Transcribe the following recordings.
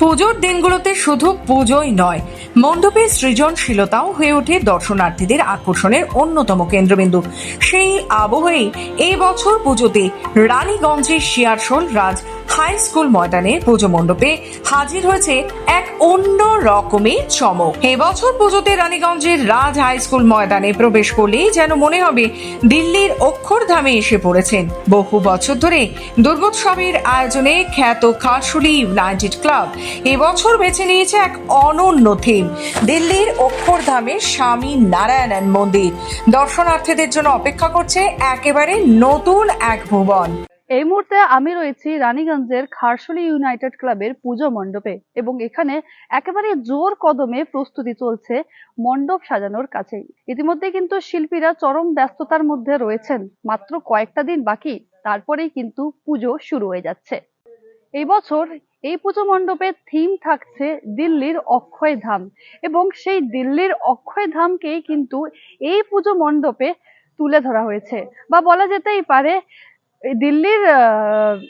পুজোর দিনগুলোতে শুধু পুজোই নয়, মণ্ডপে সৃজনশীলতাও হয়ে ওঠে দর্শনার্থীদের আকর্ষণের অন্যতম কেন্দ্রবিন্দু। সেই আবহেই এই বছর পুজোতে রানীগঞ্জের শিয়ারশোল রাজ হাই স্কুল ময়দানে পুজো মণ্ডপে হাজির হয়েছে এক অন্য রকমের চমক। এবছর পুজোতে রানীগঞ্জের রাজ হাই স্কুল ময়দানে প্রবেশ করলেই যেন মনে হবে দিল্লির অক্ষরধামে এসে পড়েছেন। বহু বছর ধরে দুর্গোৎসবের আয়োজনে খ্যাত খারশুলি ইউনাইটেড ক্লাব এবছর বেছে নিয়েছে এক অনন্য থিম, দিল্লির অক্ষরধামের স্বামী নারায়ণন মন্দির। দর্শনার্থীদের জন্য অপেক্ষা করছে একেবারে নতুন এক ভুবন। এই মুহূর্তে আমি রয়েছি রানীগঞ্জের খারশুলি ইউনাইটেড ক্লাবের পুজো মণ্ডপে এবং এখানে একেবারে জোর কদমে প্রস্তুতি চলছে মণ্ডপ সাজানোর কাছেই। ইতিমধ্যে কিন্তু শিল্পীরা চরম ব্যস্ততার মধ্যে রয়েছেন। মাত্র কয়েকটা দিন বাকি, তারপরেই কিন্তু পুজো শুরু হয়ে যাচ্ছে। এই বছর এই পুজো মণ্ডপের থিম থাকছে দিল্লির অক্ষয় ধাম এবং সেই দিল্লির অক্ষয় ধামকেই কিন্তু এই পুজো মণ্ডপে তুলে ধরা হয়েছে। বা বলা যেতেই পারে দিল্লির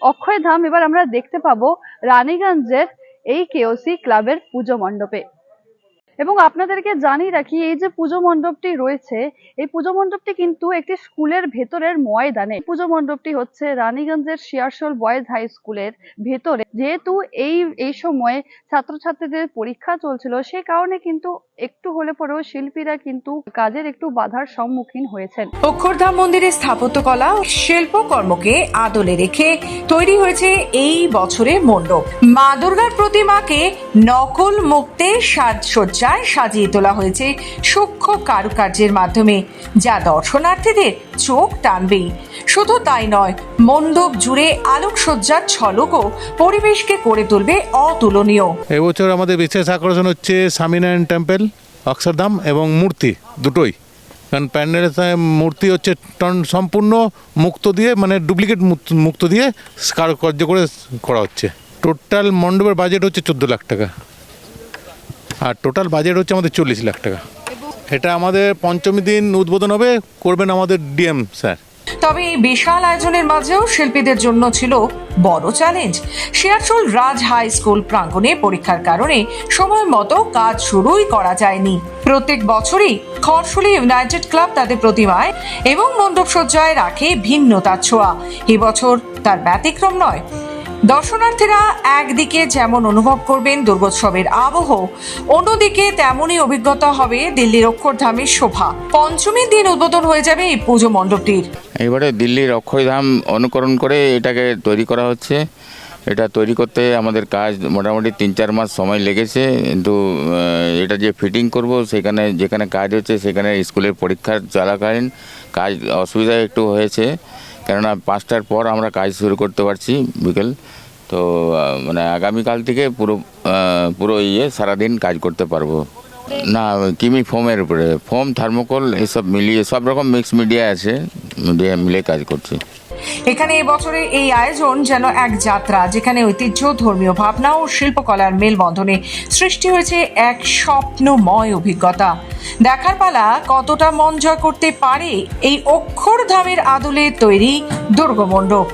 অক্ষয় ধাম এবার আমরা দেখতে পাবো রানীগঞ্জের এই কেওসি ক্লাবের পুজো মণ্ডপে। এবং আপনাদেরকে জানিয়ে রাখি, এই যে পুজো মণ্ডপটি রয়েছে, এই পুজো মণ্ডপটি কিন্তু একটি স্কুলের ভেতরের ময়দানে। পুজো মণ্ডপটি হচ্ছে রানীগঞ্জের শিয়ারশোল বয়েজ হাই স্কুলের ভেতরে। যেহেতু এই এই সময়ে ছাত্রছাত্রীদের পরীক্ষা চলছিল, সে কারণে কিন্তু একটু হলে পরেও শিল্পীরা কিন্তু কাজের একটু বাধার সম্মুখীন হয়েছেন। অক্ষরধাম মন্দিরের স্থাপত্যকলা শিল্পকর্মকে আদলে রেখে তৈরি হয়েছে এই বছরের মণ্ডপ। মা দুর্গার প্রতিমাকে নকল মুক্তে সাজসজ্জায় সাজিয়ে তোলা হয়েছে সূক্ষ্ম কারুকার্যের মাধ্যমে, যা দর্শনার্থীদের চোখ টানবেই। শুধু তাই নয়, মণ্ডপ জুড়ে আলোকসজ্জার ছলকও পরিবেশকে করে তুলবে অতুলনীয়। এবছর আমাদের বিশেষ আকর্ষণ হচ্ছে স্বামীনারায়ণ টেম্পল, অক্ষরধাম এবং মূর্তি দুটোই। কারণ প্যান্ডেলের মূর্তি হচ্ছে টন সম্পূর্ণ মুক্ত দিয়ে মানে ডুপ্লিকেট মুক্ত দিয়ে কারুকার্য করে করা হচ্ছে। টোটাল মণ্ডপের বাজেট হচ্ছে চোদ্দ লাখ টাকা। আর টোটাল বাজেট হচ্ছে আমাদের চল্লিশ লাখ টাকা। এটা আমাদের পঞ্চমী দিন উদ্বোধন হবে, করবেন আমাদের ডিএম স্যার। তবে এই বিশাল আয়োজনের মাঝেও শিল্পীদের জন্য ছিল বড় challenge. Searsole Raj high school প্রাঙ্গণে পরীক্ষার কারণে সময় মতো কাজ শুরুই করা যায়নি। প্রত্যেক বছরই খড়শুলি ইউনাইটেড ক্লাব তাদের প্রতিমায় এবং মণ্ডপ সজ্জায় রাখে ভিন্নতার ছোঁয়া। এবছর তার ব্যতিক্রম নয় দর্শনার্থীরা একদিকে যেমন অনুভব করবেন দুর্গোৎসবের আবহ, অন্যদিকে তেমনই অভিজ্ঞতা হবে দিল্লির অক্ষরধামের শোভা। পঞ্চমীর দিন উদ্বোধন হয়ে যাবে এই পুজো মণ্ডপটির। এবারে দিল্লির অক্ষয়ধাম অনুকরণ করে এটাকে তৈরি করা হচ্ছে। এটা তৈরি করতে আমাদের কাজ মোটামুটি তিন চার মাস সময় লেগেছে। কিন্তু এটা যে ফিটিং করব সেখানে, যেখানে কাজ হচ্ছে সেখানে স্কুলের পরীক্ষার চলাকালীন কাজ অসুবিধা একটু হয়েছে। কেননা পাঁচটার পর আমরা কাজ শুরু করতে পারছি বিকেল। তো মানে আগামীকাল থেকে পুরো পুরো ইয়ে সারাদিন কাজ করতে পারব। না, কিমি ফোমের উপরে। ফোম, থার্মোকল, এসব মিলিয়ে সব রকম মিক্স মিডিয়া আছে, মিডিয়া মিলে কাজ করছি। এখানে এবছরের এই আয়োজন যেন এক যাত্রা, যেখানে ঐতিহ্য, ধর্মীয় ভাবনা ও শিল্পকলার মেলবন্ধনে সৃষ্টি হয়েছে এক স্বপ্নময় অভিজ্ঞতা। দেখার পালা কতটা মন জয় করতে পারে এই অক্ষরধামের আদলে তৈরি দুর্গমণ্ডপ।